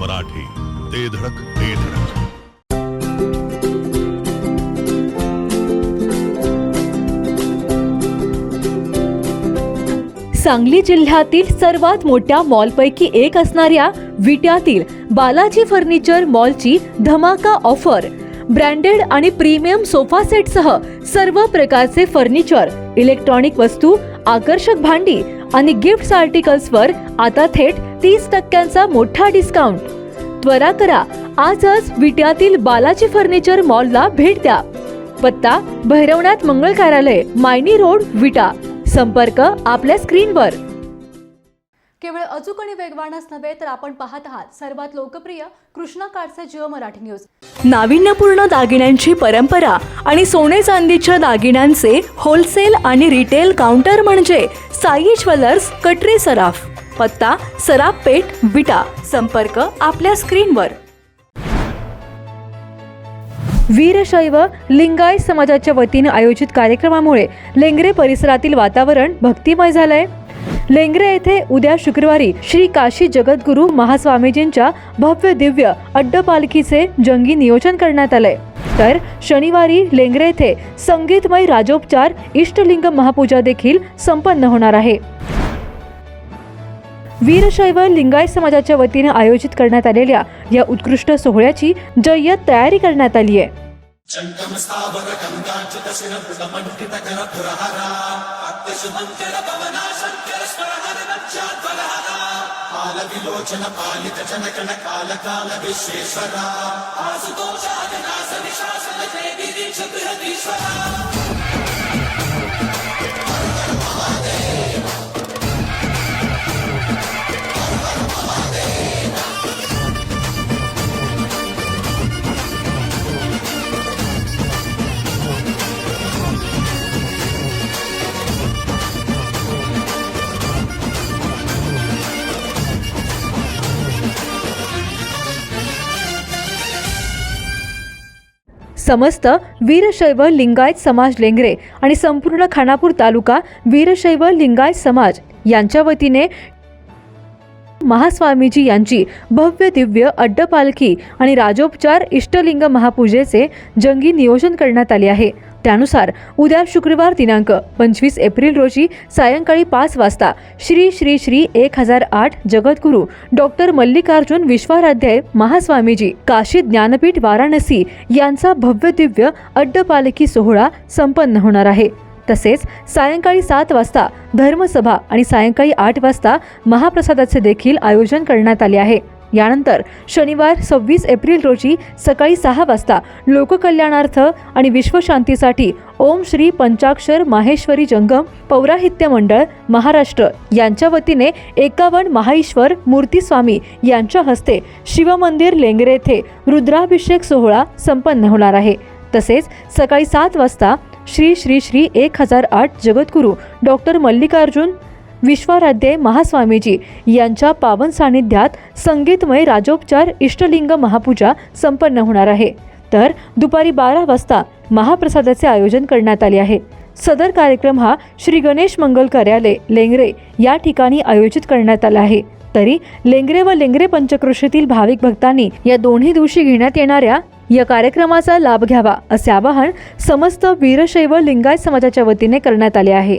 मराठी. ते धडक ते धडक. सांगली जिल्ह्यातील सर्वात मोठ्या मॉलपैकी एक असणाऱ्या विट्यातील बालाजी फर्निचर मॉलची धमाका ऑफर. ब्रँडेड आणि प्रीमियम सोफा सेटसह सर्व प्रकारचे फर्निचर इलेक्ट्रॉनिक वस्तू आकर्षक भांडी आणि गिफ्ट आर्टिकल्सवर आता थेट तीस टक्क्यांचा मोठा डिस्काउंट त्वरा करा आजच विट्यातील बालाजी फर्निचर मॉलला भेट द्या. पत्ता भैरवनाथ मंगल कार्यालय मायनी रोड विटा. संपर्क आपल्या स्क्रीनवर केवळ अचूक आणि वेगवानच नव्हे तर आपण पाहत आहात सर्वात लोकप्रिय कृष्णा काडचे जिओ मराठी न्यूज. नाविन्यपूर्ण दागिन्यांची परंपरा आणि सोने चांदीच्या दागिन्यांचे होलसेल आणि रिटेल काउंटर म्हणजे साई ज्वेलर्स कटरे सराफ पत्ता सराफ पेठ विटा. संपर्क आपल्या स्क्रीनवर. वीरशैव लिंगायत समाजाच्या वतीने आयोजित कार्यक्रमामुळे लेंगरे परिसरातील वातावरण भक्तिमय झालंय. लेंगरे येथे उद्या शुक्रवारी श्री काशी जगद्गुरू महास्वामीजींच्या भव्य दिव्य अड्डपालखीचे जंगी नियोजन करण्यात आलंय तर शनिवारी लेंगरे येथे संगीतमय राजोपचार इष्टलिंग महापूजा देखील संपन्न होणार आहे. वीरशैव लिंगायत समाजाच्या वतीने आयोजित करण्यात आलेल्या या उत्कृष्ट सोहळ्याची जय्यत तयारी करण्यात आली आहे. చంకమస్తావర గంగాచిత శిరపుట మండిత కర పురహర అత్యశుమంకర పవనా శంకర స్వరహర నచ్చాద్వరహర పాల విలోచన పాలిత జనకణ కాల కాల విశ్వేశ్వర ఆసుతోషాదనాశ నిశాసన జయ గిరీశ బృహదీశ్వర समस्त वीरशैव लिंगायत समाज लेंगरे आणि संपूर्ण खानापूर तालुका वीरशैव लिंगायत समाज यांच्या वतीने महास्वामीजी यांची भव्य दिव्य अड्डपालखी आणि राजोपचार इष्टलिंग महापूजेचे जंगी नियोजन करण्यात आले आहे. त्यानुसार उद्या शुक्रवार दिनांक पंचवीस एप्रिल रोजी सायंकाळी पाच वाजता श्री श्री श्री एक हजार आठ जगद्गुरू डॉक्टर मल्लिकार्जुन विश्वाराध्याय महास्वामीजी काशी ज्ञानपीठ वाराणसी यांचा भव्य दिव्य अड्डपालखी सोहळा संपन्न होणार आहे. तसेच सायंकाळी सात वाजता धर्मसभा आणि सायंकाळी आठ वाजता महाप्रसादाचे देखील आयोजन करण्यात आले आहे. यानंतर शनिवार सव्वीस एप्रिल रोजी सकाळी सहा वाजता लोककल्याणार्थ आणि विश्वशांतीसाठी ओम श्री पंचाक्षर माहेश्वरी जंगम पौराहित्य मंडळ महाराष्ट्र यांच्या वतीने एकावन्न महाईश्वर मूर्तीस्वामी यांच्या हस्ते शिवमंदिर लेंगरे येथे रुद्राभिषेक सोहळा संपन्न होणार आहे. तसेच सकाळी सात वाजता श्री श्री श्री एक हजार आठ जगद्गुरू डॉक्टर मल्लिकार्जुन विश्वाराध्याय महास्वामीजी यांच्या पावन सानिध्यात संगीतमय राजोपचार इष्टलिंग महापूजा संपन्न होणार आहे. तर दुपारी बारा वाजता महाप्रसादाचे आयोजन करण्यात आले आहे. सदर कार्यक्रम हा श्री गणेश मंगल कार्यालय लेंगरे या ठिकाणी आयोजित करण्यात आला आहे. तरी लेंगरे व लेंगरे पंचक्रोशीतील भाविक भक्तांनी या दोन्ही दिवशी घेण्यात येणाऱ्या या कार्यक्रमाचा लाभ घ्यावा असे आवाहन समस्त वीरशैव लिंगायत समाजाच्या वतीने करण्यात आले आहे.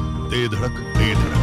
ते धडक ते धडक